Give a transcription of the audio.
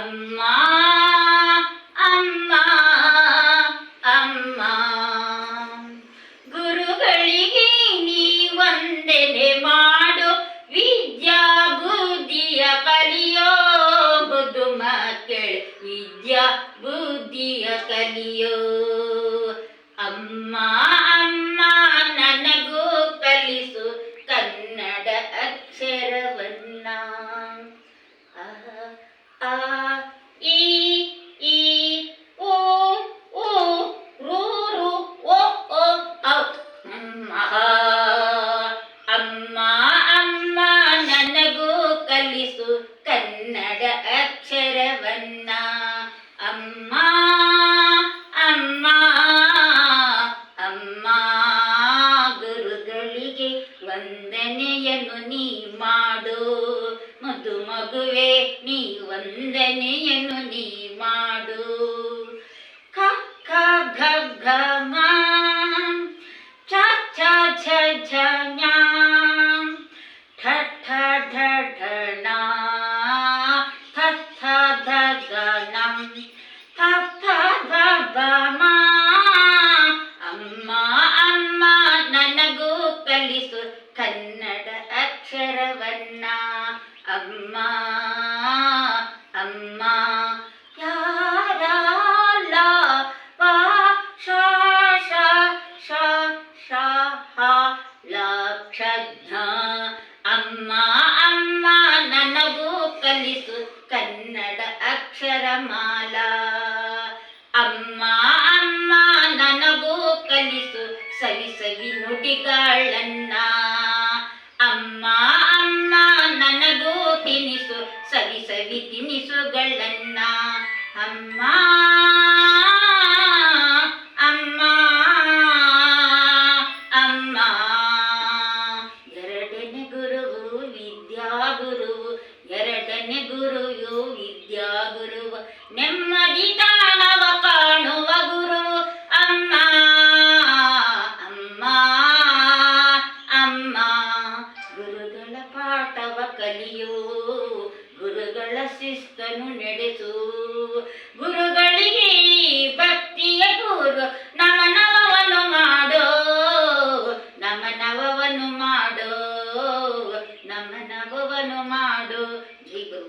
ಅಮ್ಮ ಅಮ್ಮ ಅಮ್ಮ. ಗುರುಗಳಿಗೆ ನೀ ವಂದನೆ ಮಾಡು ಕಲಿಯೋ ಬುದು ಬುದ್ಧಿಯ ಕಲಿಯೋ. ಅಮ್ಮ ಮಾಡು. ಮಧು ಮಗುವೆ ನೀ ವಂದನೆಯನ್ನು ನೀ ಮಾಡು. ಅಮ್ಮ ಅಮ್ಮ ಯಾರ ಪಾ ಶ ಶ ಶ ಶ, ಹ ಲಕ್ಷಜ್ಞ ಅಮ್ಮ ಅಮ್ಮ, ನನಗೂ ಕಲಿಸು ಕನ್ನಡ ಅಕ್ಷರಮಾಲಾ. ಅಮ್ಮ ಅಮ್ಮ, ನನಗೂ ಕಲಿಸು ಸವಿ ಸವಿ ನುಡಿಗಳನ್ನ ಸವಿ ಸವಿ ತಿನಿಸುಗಳನ್ನ ಅಮ್ಮ ಅಮ್ಮ ಅಮ್ಮ. ಎರಡನೇ ಗುರುವು ವಿದ್ಯಾ ಗುರು ಎರಡನೇ ಗುರುವು ವಿದ್ಯಾ ಗುರುವು ನೆಮ್ಮದಿ ತಾಣವ ಕಾಣುವ ಗುರು. ಅಮ್ಮ ಅಮ್ಮ ಅಮ್ಮ. ಗುರುಗಳ ಪಾಠವ ಕಲಿಯು ಶಿಸ್ತನು ನಡೆಸು ಗುರುಗಳಿಗೆ ಭಕ್ತಿಯ ಗುರು ನಮನವವನ್ನು ಮಾಡೋ ನಮನವವನ್ನು ಮಾಡೋ ನಮನವವನ್ನು ಮಾಡೋ. ಜಿಗು